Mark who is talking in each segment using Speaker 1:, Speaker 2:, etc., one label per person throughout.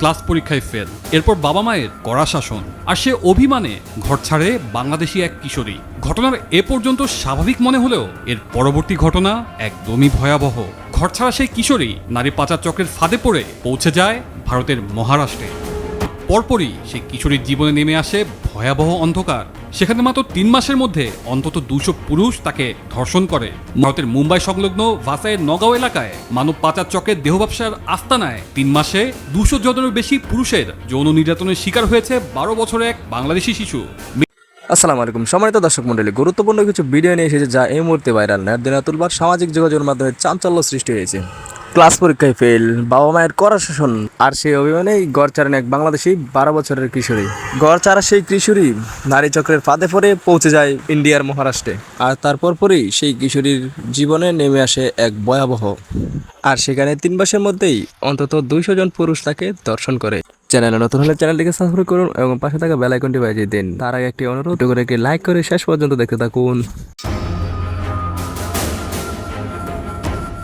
Speaker 1: Class পরীক্ষায় fail এরপর বাবা মায়ের কড়া শাসন, আর সে অভিমানে ঘর ছাড়ে বাংলাদেশি এক কিশোরী। ঘটনার এ পর্যন্ত স্বাভাবিক মনে হলেও এর পরবর্তী ঘটনা একদমই ভয়াবহ। ঘর ছাড়া সেই কিশোরী নারী পাচার চক্রের ফাঁদে পড়ে পৌঁছে যায় ভারতের মহারাষ্ট্রে। পরপরই সেই কিশোরীর জীবনে নেমে আসে ভয়াবহ অন্ধকার। সেখানে মাত্র তিন মাসের মধ্যে অন্তত দুশো পুরুষ তাকে ধর্ষণ করে। ভারতের মুম্বাই সংলগ্ন ভাসাইয়ের নগাঁও এলাকায় মানব পাচার চকের দেহ ব্যবসার আস্তানায় তিন মাসে দুশো জনেরও বেশি পুরুষের যৌন নির্যাতনের শিকার হয়েছে বারো বছরের এক বাংলাদেশি শিশু।
Speaker 2: আসসালামু আলাইকুম। সম্মানিত দর্শক মন্ডলী গুরুত্বপূর্ণ কিছু ভিডিও নিয়ে এসেছে যা এই মুহূর্তে ভাইরাল। দিনা তুলবার সামাজিক যোগাযোগের মাধ্যমে চাঞ্চল্য সৃষ্টি হয়েছে। ক্লাস পরীক্ষায় ফেল বাবা মায়ের কড়া শাসন আর সেই অভিমানেই গড় চারেন এক বাংলাদেশি বারো বছরের কিশোরী। গড় চারা সেই কিশোরী নারী চক্রের ফাঁদে পড়ে পৌঁছে যায় ইন্ডিয়ার মহারাষ্ট্রে। আর তারপর পরই সেই কিশোরীর জীবনে নেমে আসে এক ভয়াবহ। আর সেখানে তিন মাসের মধ্যেই অন্তত দুইশো জন পুরুষ তাকে দর্শন করে। চ্যানেলে নতুন হলে চ্যানেলটিকে সাবস্ক্রাইব করুন এবং পাশে থাকা বেল আইকনটি বাজিয়ে দিন। তার আগে একটি অনুরোধ করে লাইক করে শেষ পর্যন্ত দেখতে থাকুন।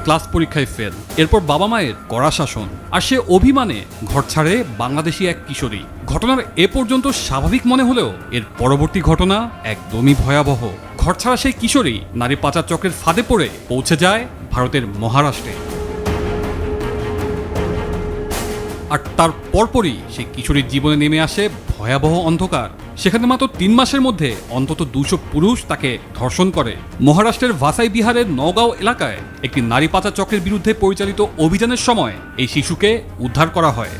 Speaker 1: ক্লাস পরীক্ষায় ফেল এরপর বাবা মায়ের কড়া শাসন, আর সে অভিমানে ঘর ছাড়ে বাংলাদেশি এক কিশোরী। ঘটনার এ পর্যন্ত স্বাভাবিক মনে হলেও এর পরবর্তী ঘটনা একদমই ভয়াবহ। ঘর ছাড়া সেই কিশোরী নারী পাচার চক্রের ফাঁদে পড়ে পৌঁছে যায় ভারতের মহারাষ্ট্রে। আর তার পরপরই সেই কিশোরীর জীবনে নেমে আসে ভয়াবহ অন্ধকার। সেখানে মাত্র তিন মাসের মধ্যে অন্তত দুশো পুরুষ তাকে ধর্ষণ করে। মহারাষ্ট্রের ভাসাই বিহারের নগাঁও এলাকায় একটি নারী পাচার চক্রের বিরুদ্ধে পরিচালিত অভিযানের সময় এই শিশুকে উদ্ধার করা হয়।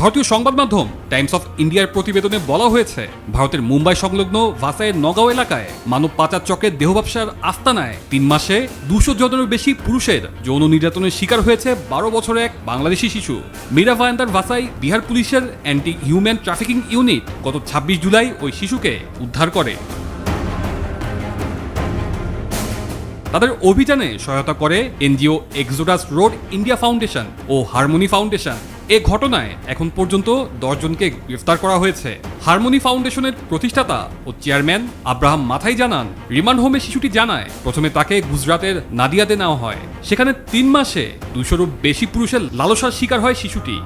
Speaker 1: ভারতীয় সংবাদ মাধ্যম টাইমস অফ ইন্ডিয়ার প্রতিবেদনে বলা হয়েছে, ভারতের মুম্বাই সংলগ্ন ভাসাইয়ের নগাঁও এলাকায় মানব পাচার চক্রের দেহ ব্যবসার আস্তানায় তিন মাসে দুশো জনেরও বেশি পুরুষের যৌন নির্যাতনের শিকার হয়েছে বারো বছরের এক বাংলাদেশি শিশু। মীরা ভায়ান্দার ভাসাই বিহার পুলিশের অ্যান্টি হিউম্যান ট্রাফিকিং ইউনিট গত ছাব্বিশ জুলাই ওই শিশুকে উদ্ধার করে। তাদের অভিযানে সহায়তা করে NGO Exodus Road, India Foundation ও হারমোনি ফাউন্ডেশন। এ ঘটনায় এখন পর্যন্ত দশজনকে গ্রেফতার করা হয়েছে। হারমোনি ফাউন্ডেশনের প্রতিষ্ঠাতা ও চেয়ারম্যান আব্রাহাম মাথাই জানান, রিমান্ড হোমে শিশুটি জানায়, প্রথমে তাকে গুজরাটের নাদিয়াতে নেওয়া হয়। সেখানে তিন মাসে দুশোরও বেশি পুরুষের লালসার শিকার হয় শিশুটি।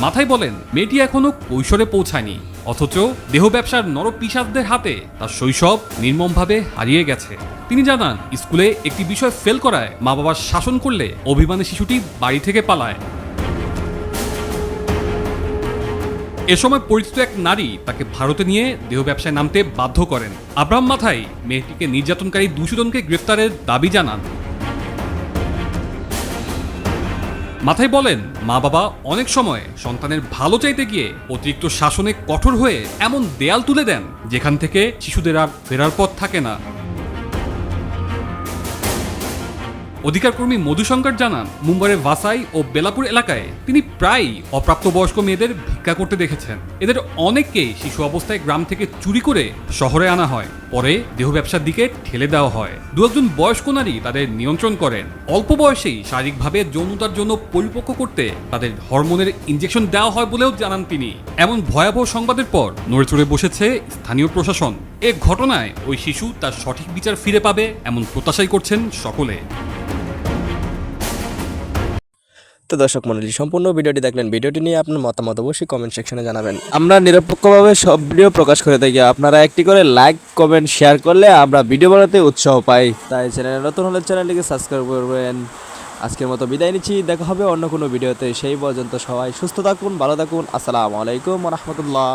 Speaker 1: মাথায় বলেন, মেয়েটি এখনও কৈশোরে পৌঁছায়নি। অথচ দেহ ব্যবসার নরপিসাদদের হাতে তার শৈশব নির্মমভাবে হারিয়ে গেছে। তিনি জানান, স্কুলে একটি বিষয় ফেল করায় মা বাবার শাসন করলে অভিমানী শিশুটি বাড়ি থেকে পালায়। এ সময় পরিচিত এক নারী তাকে ভারতে নিয়ে দেহ ব্যবসায় নামতে বাধ্য করেন। আব্রাহাম মাথাই মেয়েটিকে নির্যাতনকারী দুশো জনকে গ্রেফতারের দাবি জানান। মাথায় বলেন, মা বাবা অনেক সময় সন্তানের ভালো চাইতে গিয়ে অতিরিক্ত শাসনে কঠোর হয়ে এমন দেয়াল তুলে দেন যেখান থেকে শিশুদের আর ফেরার পথ থাকে না। অধিকারকর্মী মধুশঙ্কর জানান, মুম্বাইয়ের ভাসাই ও বেলাপুর এলাকায় তিনি প্রায়ই অপ্রাপ্তবয়স্ক মেয়েদের ভিক্ষা করতে দেখেছেন। এদের অনেককেই শিশু অবস্থায় গ্রাম থেকে চুরি করে শহরে আনা হয়। পরে দেহ ব্যবসার দিকে ঠেলে দেওয়া হয়। দু একজন বয়স্ক নারী তাদের নিয়ন্ত্রণ করেন। অল্প বয়সেই শারীরিকভাবে যৌনতার জন্য পরিপক্ক করতে তাদের হরমোনের ইঞ্জেকশন দেওয়া হয় বলেও জানান তিনি। এমন ভয়াবহ সংবাদের পর নড়ে চড়ে বসেছে স্থানীয় প্রশাসন। এ ঘটনায় ওই শিশু তার সঠিক বিচার ফিরে পাবে এমন প্রত্যাশাই করছেন সকলে।
Speaker 2: তো দর্শক মন্ডলী, সম্পূর্ণ ভিডিওটি দেখলেন। ভিডিওটি নিয়ে আপনার মতামত অবশ্যই কমেন্ট সেকশনে জানাবেন। আমরা নিরপেক্ষভাবে সব ভিডিও প্রকাশ করে থাকি। আপনারা একটি করে লাইক কমেন্ট শেয়ার করলে আমরা ভিডিও বানাতে উৎসাহ পাই। তাই চ্যানেলে নতুন হলে চ্যানেলটিকে সাবস্ক্রাইব করবেন। আজকের মতো বিদায় নিচ্ছি। দেখা হবে অন্য কোনো ভিডিওতে। সেই পর্যন্ত সবাই সুস্থ থাকুন, ভালো থাকুন। আসসালামু আলাইকুম রহমতুল্লাহ।